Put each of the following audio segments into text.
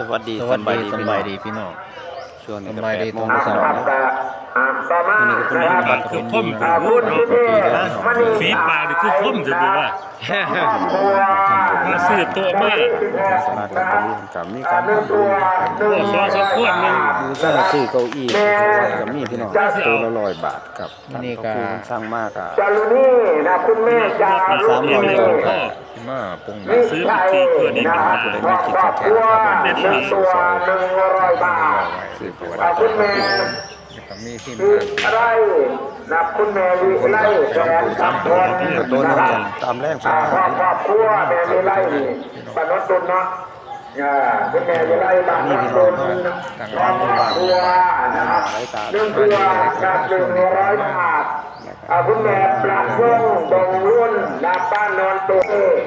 สวัสดีสวัสดีสพี่บายน้องดีพี่น้องช่วงนี้ก็สบายดีแปโมงตอนเช้า เช้านนี้ก็เป็นปากคือคมคือฝีปากนี่คือคมจะบอกว่ามาซื้อตัวมาสลาดลพบุรีกับมีการทำบุญโอ้สองสามขวดหนึงดูสร้างซื้อเก้าอี้เขาไว้กับมีพี่น้องตัวละร้อยบาทกับนพระครูสร้างมากอะจารุณีนะคุณแม่จารุสามร้อยณีต้นพ่อที่มาปรุงวิชัยนะครับครอบครัวหนึ่งตัวหนึ่งร้อยบาทซื้อประวัอ่าติคุณแม่ ก็มีที่มาอะไรนับคุณแม่วิไรแสนคำพรกับตัวนึงกันตามแรงสุดครท้าอยบครอบครัวแม่วิไล่ปนนตุนเนาะคุณแม่วิไรบ้านนนต่างร้านครอบครัวนะครับหนึ่งตัวกับหนึ่งร้อยบาท อาคุณแม่ปลัดวงดงรุ่นนาบ้านนอนตัวหนึ่ง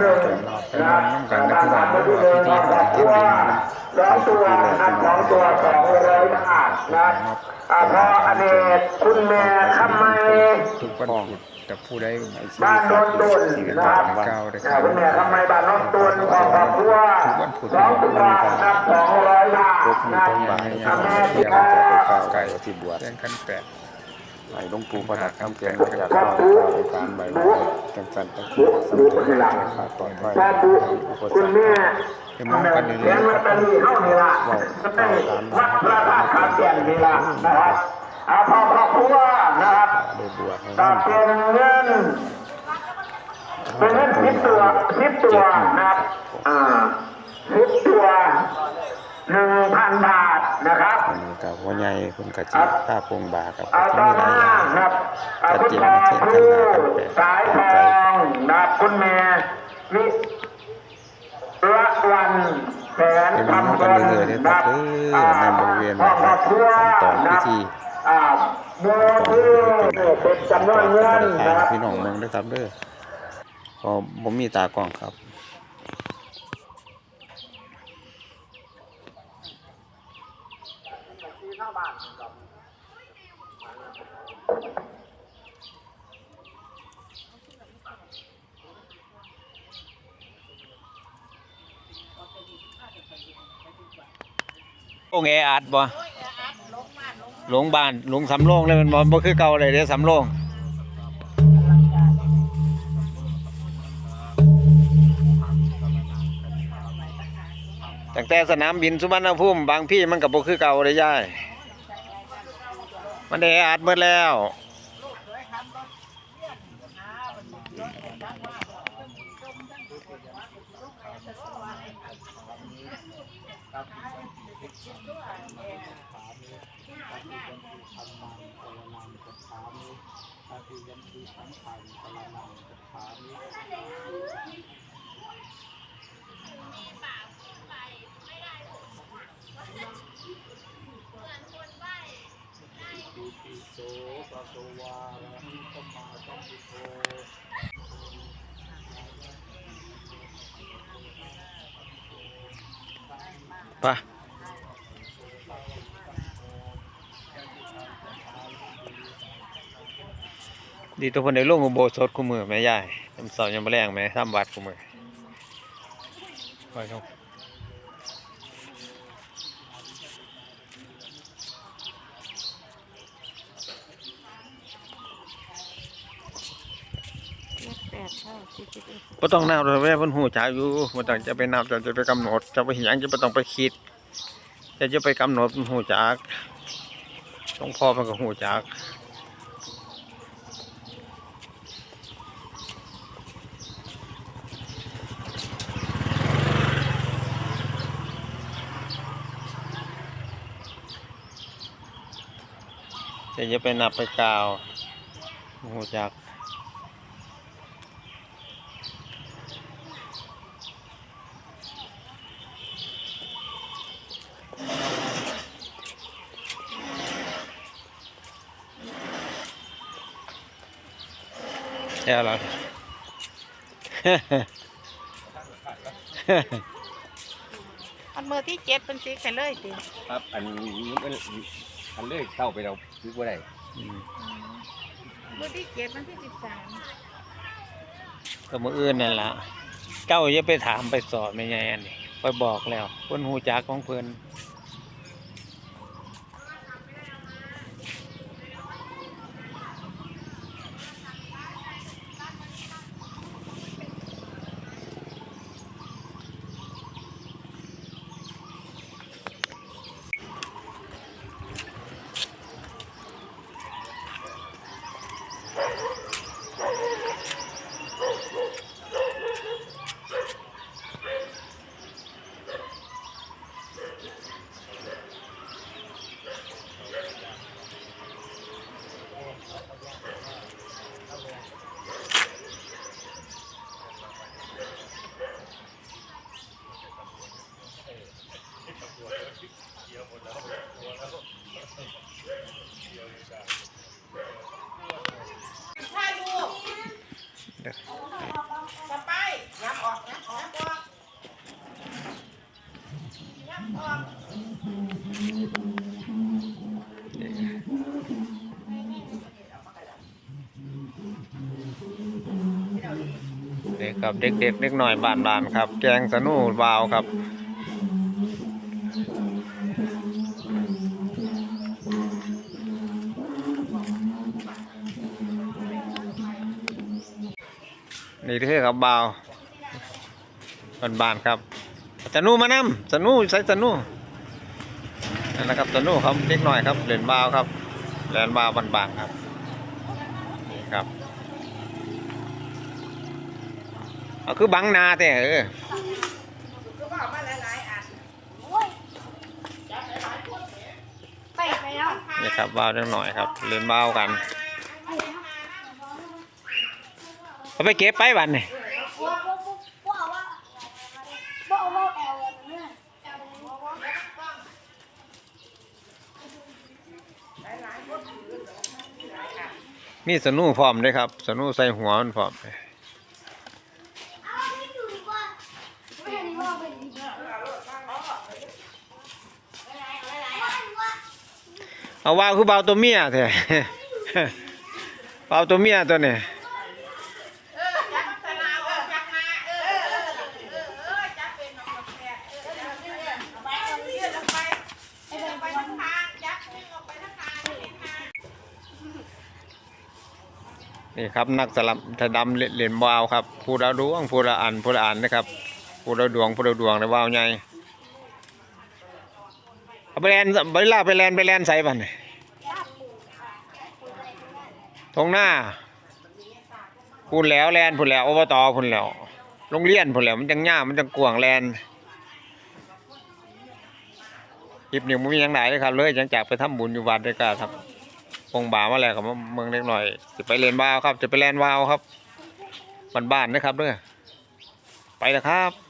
นะบ้านสามตัวหนึ่งครอบครัวสองตัวอันสองตัวสองร้อยบาทนะอาพออเนกคุณแม่ทำไมทุกวันพุธแต่ผู้ใดบ้านนนตุนนะครับเก้าได้อ่าคุณแม่ทำไมบ้านนนตุนของครอบครัวสองตัวนับสองร้อยบาทนะต้นบาททำแม่เที่ที่ยงแล้จะไปวก้าวไก่ที่บวชเส้นขั้นแปด ไหลหลวงปู่ประดับคำเกียนอยากเข้าไปการใบไม้จังสันตะเคียนสำเร็จขาดปลอดภัยชาบุคุณแม่เป็นมองกันอยู่เลี้ยงลอตเตอรี่เข้านี่ละได้วัดพระธาตุขามแก่นนี่ละนะครับเอาพอครอบครัวนะครับได้บวชให้ตันั่ดนเป็นเงินเป็นเงินสิบตัวสิบตัวนะครับอ่าสิบตัว หนึ่งพันบาทนะครับ อันนี้กับหัวใหญ่คุณกะจิผ้าโปงบากับเอาที่ต่อมีหลายมาอย่างครับเอาชัดคุณเจนพ่อเช่นคกันรูนาคำแปดสายทใจองนะครับคุณแม่วิละวันแสนเป็นน้องคำกันเรื่อยๆเลยครับเออในบริเวณครอบครัวขั้นตอนพิธีอ่าโมคือเป็นจำนวนเงินถ่ายนะครับพี่น้องเมืองด้วยครับเด้อเพอผมมีตากล้องครับ โรงแออัดบ่หลงบ้านหลงสำโรงเลยมันบ่บ่คือเก่าเลยเด้สำโรงตั้งแต่สนามบินสุวรรณภูมิบางพี่มันก็บ่คือเก่าเลยยาย มันได้ออัดหมดแล้ว ไปดีตัวคนในโลกอุโบสถคู่มือแม่ยายทำสอนยังบ่แรงแม่ทำวัดคู่มือไปครับ บ่ต้องนับเลยแม่พิ่นฮู้จักอยู่บ่ต้องจะไปนับจะจะไปกำหนด จะไปหยังจะบ่ต้องไปคิด จะจะไปกำหนดมันหูจักหลวงพ่อมันก็หูจักแต่จะไปนับไปกล่าวหูจัก แค่แล้วอันมือที่เจ็ดเป็นสีไข่เลยติครับ อันนี้มันอันเลขเข้าไปเราซื้อบ่ได้มือที่เจ็ดมันที่สิบสามก็มืออื่นนั่นล่ะเจ้าอย่าไปถามไปสอบไม่ไงอันนี้ไปบอกแล้วเพิ่นหูจักของเพิ่น ถ่ายรูปสไปยับออกยับออกยับออกยับออก เด็ก ครับเด็กๆเด็กหน่อยบานบานๆครับ แกงสนูวาวครับ นี่เท่ครับบาวบานบานๆครับสนูมานำสนูใส่สนูนั่นนะครับสนูครับเด็กหน่อยครับเล่นบ่าวครับเล่นบ่าวบานบานๆครับนี่ครับ เอาคือบังหนาแต่เออไปไปแล้วนี่ครับบ้าวจังหน่อยครับเล่นบ้าวกันเอาไปเก็บไปบันนี่มีสนูพร้อมด้วยครับ สนูใส่หัวมันพร้อมเลย เอาว่าคือเบาตัวเมียเถอะเบาตัวเมียตัวนี้นี่ครับนักสลับถดำเหรียญบาวครับผู้ละดวงผู้ละอันผู้ละอันนะครับผู้ละดวงผู้ละดวงในว่าวใหญ่ เอาไปแลนไปลาไปแลนไปแลนใส่บันนี่ทงหน้าพูนแล้วแลนพูนแล้วอบตพูนแล้วโรงเรียนพูนแล้วมันจังง่ามันจังกวางแลนคลิปนี้มันมีอย่างไรเลยครับเลยจังจากไปทำบุญอยู่วัดด้วยกันครับคงบ่ามาแล้วกับเมืองเล็กหน่อยจะไปเรียนวาวครับ จะไปแลนวาวครับบ้านๆนะครับเด้อไปแล้วครับ